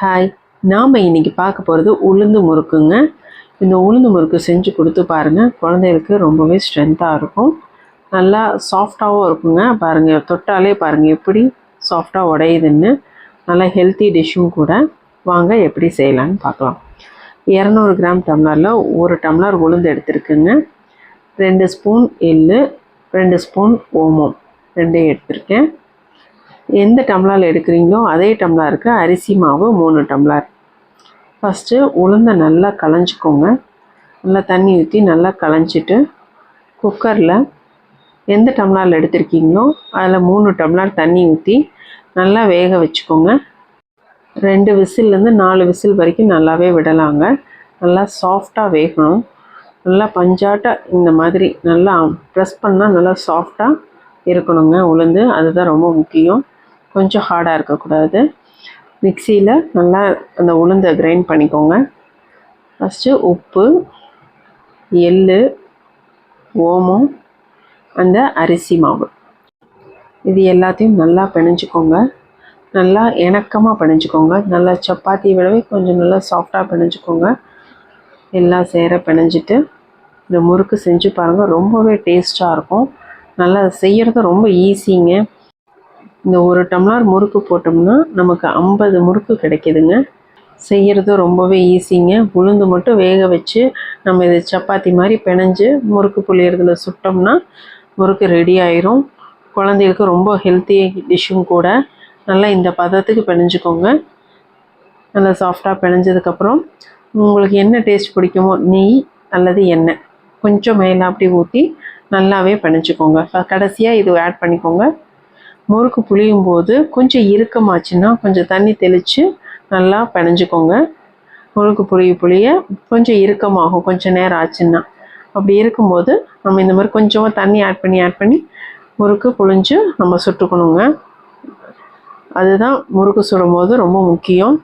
Hi நாம் இன்னைக்கு பார்க்க போகிறது உளுந்து முறுக்குங்க. இந்த உளுந்து முறுக்கு செஞ்சு கொடுத்து பாருங்கள் குழந்தைகளுக்கு ரொம்பவே ஸ்ட்ரென்த்தாக இருக்கும். நல்லா சாஃப்டாகவும் இருக்குங்க. பாருங்கள் தொட்டாலே பாருங்கள் எப்படி சாஃப்டாக உடையுதுன்னு. நல்லா ஹெல்த்தி டிஷ்ஷும் கூட. வாங்க எப்படி செய்யலான்னு பார்க்கலாம். இரநூறு கிராம் டம்ளரில் ஒரு டம்ளர் உளுந்து எடுத்துருக்குங்க. ரெண்டு ஸ்பூன் எள்ளு ரெண்டு ஸ்பூன் ஓமம். ரெண்டையும் எடுத்திருக்கேன். எந்த டம்ளரில் எடுக்கிறீங்களோ அதே டம்ளருக்கு அரிசி மாவு மூணு டம்ளர். ஃபஸ்ட்டு உளுந்தை நல்லா களைஞ்சிக்கோங்க. நல்லா தண்ணி ஊற்றி நல்லா களைஞ்சிட்டு குக்கரில் எந்த டம்ளரில் எடுத்திருக்கீங்களோ அதில் மூணு டம்ளர் தண்ணி ஊற்றி நல்லா வேக வச்சுக்கோங்க. ரெண்டு விசில்லேருந்து நாலு விசில் வரைக்கும் நல்லாவே விடலாங்க. நல்லா சாஃப்டாக வேகணும். நல்லா பஞ்சாட்ட இந்த மாதிரி நல்லா ப்ரெஸ் பண்ணால் நல்லா சாஃப்டாக இருக்கணுங்க உளுந்து. அதுதான் ரொம்ப முக்கியம். கொஞ்சம் ஹார்டாக இருக்கக்கூடாது. மிக்சியில் நல்லா அந்த உளுந்தை கிரைண்ட் பண்ணிக்கோங்க. ஃபஸ்ட்டு உப்பு எள் ஓமம் அந்த அரிசி மாவு. இது எல்லாத்தையும் நல்லா பிணைஞ்சிக்கோங்க. நல்லா இணக்கமாக பிணைஞ்சிக்கோங்க. நல்லா சப்பாத்தி விடவே கொஞ்சம் நல்லா சாஃப்டாக பிணைஞ்சிக்கோங்க. எல்லாம் சேர பிணைஞ்சிட்டு இந்த முறுக்கு செஞ்சு பாருங்கள் ரொம்பவே டேஸ்ட்டாக இருக்கும். நல்லா செய்கிறது ரொம்ப ஈஸிங்க இந்த ஒரு டம்ளர் முறுக்கு போட்டோம்னா நமக்கு ஐம்பது முறுக்கு கிடைக்குதுங்க. செய்கிறது ரொம்பவே ஈஸிங்க. உளுந்து மட்டும் வேக வச்சு நம்ம இது சப்பாத்தி மாதிரி பிணைஞ்சு முறுக்கு புளியறதுல சுட்டோம்னா முறுக்கு ரெடி ஆயிரும். குழந்தைகளுக்கு ரொம்ப ஹெல்த்தி டிஷ்ஷும் கூட. நல்லா இந்த பதத்துக்கு பிணைஞ்சுக்கோங்க. நல்லா சாஃப்டாக பிணைஞ்சதுக்கப்புறம் உங்களுக்கு என்ன டேஸ்ட் பிடிக்குமோ நெய் அல்லது எண்ணெய். கொஞ்சம் மேலே அப்படி ஊற்றி நல்லாவே பிணைச்சிக்கோங்க கடைசியாக இது ஆட் பண்ணிக்கோங்க. முறுக்கு புளியும் போது கொஞ்சம் இறுக்கமாச்சுன்னா கொஞ்சம் தண்ணி தெளித்து நல்லா பிணைஞ்சிக்கோங்க. முறுக்கு புளிய புளிய கொஞ்சம் இறுக்கமாகும். கொஞ்சம் நேரம் ஆச்சுன்னா. அப்படி இருக்கும்போது நம்ம இந்த மாதிரி கொஞ்சமாக தண்ணி ஆட் பண்ணி ஆட் பண்ணி முறுக்கு புளிஞ்சு நம்ம சுட்டுக்கணுங்க. அதுதான் முறுக்கு சுடும்போது ரொம்ப முக்கியம்.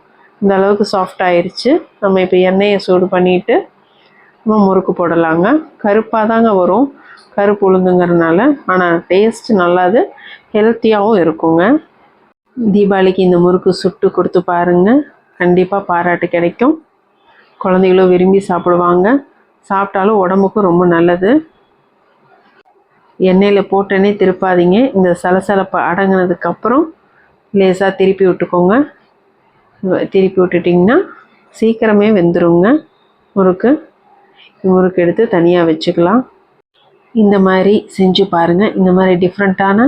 இந்த அளவுக்கு சாஃப்ட் ஆயிடுச்சு நம்ம இப்போ எண்ணெயை சூடு பண்ணிவிட்டு நம்ம முறுக்கு போடலாங்க. கருப்பாக தாங்க வரும். கருப்பு உளுந்துங்கிறதுனால ஆனால் டேஸ்ட் நல்லாது ஹெல்த்தியாகவும் இருக்குங்க. தீபாவளிக்கு இந்த முறுக்கு சுட்டு கொடுத்து பாருங்கள் கண்டிப்பாக பாராட்டு கிடைக்கும். குழந்தைகளும் விரும்பி சாப்பிடுவாங்க. சாப்பிட்டாலும் உடம்புக்கும் ரொம்ப நல்லது. எண்ணெயில் போட்டோன்னே திருப்பாதீங்க. இந்த சலசலப்பை அடங்கினதுக்கப்புறம் லேசாக திருப்பி விட்டுக்கோங்க. திருப்பி விட்டுட்டிங்கன்னா சீக்கிரமே வெந்துருங்க. முறுக்கு முறுக்கு எடுத்து தனியாக வச்சுக்கலாம். இந்த மாதிரி செஞ்சு பாருங்கள் இந்த மாதிரி டிஃப்ரெண்ட்டான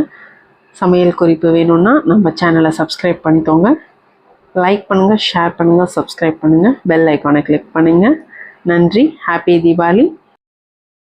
சமையல் குறிப்பு வேணும்னா நம்ம சேனலை சப்ஸ்கிரைப் பண்ணிக்கோங்க. லைக் பண்ணுங்கள் ஷேர் பண்ணுங்கள் சப்ஸ்கிரைப் பண்ணுங்கள் பெல் ஐக்கானை கிளிக் பண்ணுங்கள் நன்றி. ஹாப்பி தீபாவளி